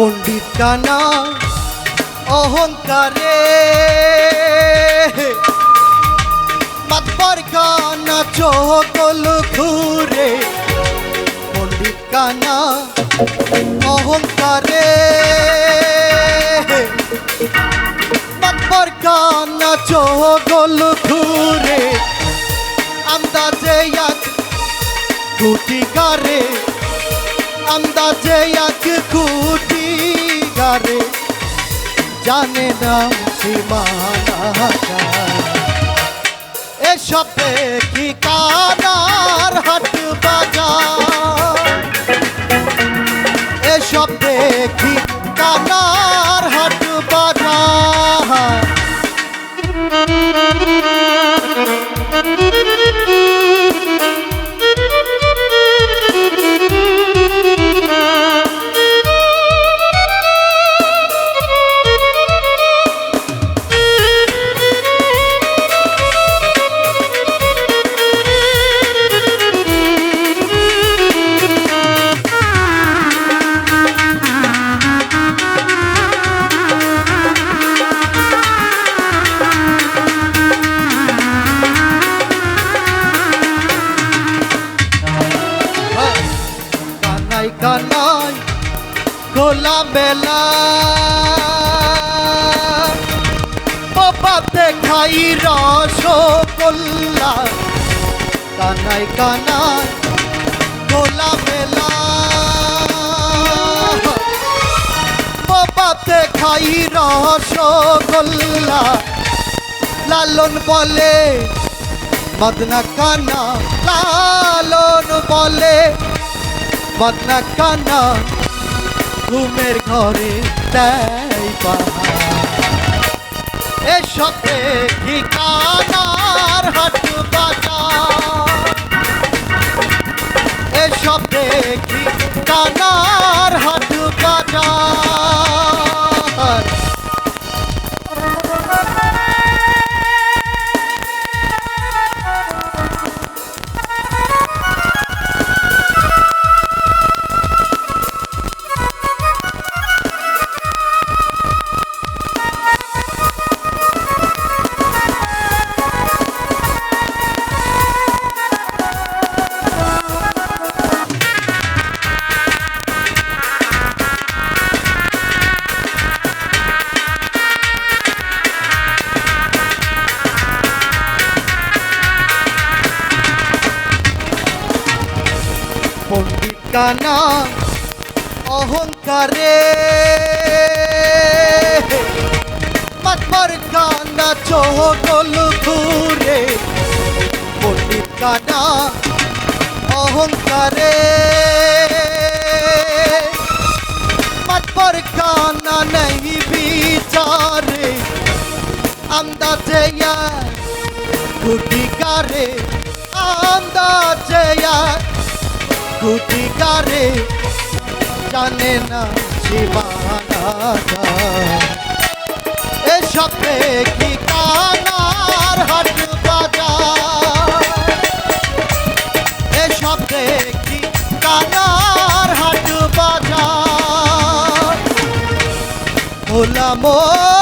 কানা অহংকারে। মাতবার কানা চকল ঘুরে পণ্ডিত কানা অহংকারে। মাতবার কানা চকল ঘুরে আন্দাজে এক কুটি গারে। আন্দাজে এক কুটি গারে জানে না সীমানা এসব দেখি কানার হাট বাজার। কানাই খোলা মেলা বাবাতে খাই রসগোল্লা। কানাই কানাই খোলা মেলা বাবাতে খাই রসগোল্লা। লালন বলে, মদনা কানা, লালন বলে বদনা কানা ঘুমের ঘরে দেয় পাহাড় ঠিকানার হাট বাজার এসব দেখি পণ্ডিত কানা অহংকারে মাতবার কানা চহল ঘুরে পণ্ডিত কানা অহংকারে মাতবার কানা নেই বিচারে আন্দাজে গুটি কারে আন্দাজে গুটিকারে জানে না সীমানা এসব দেখি কানার হাট বাজার এসব দেখি কানার হাট বাজার হলাম হলাম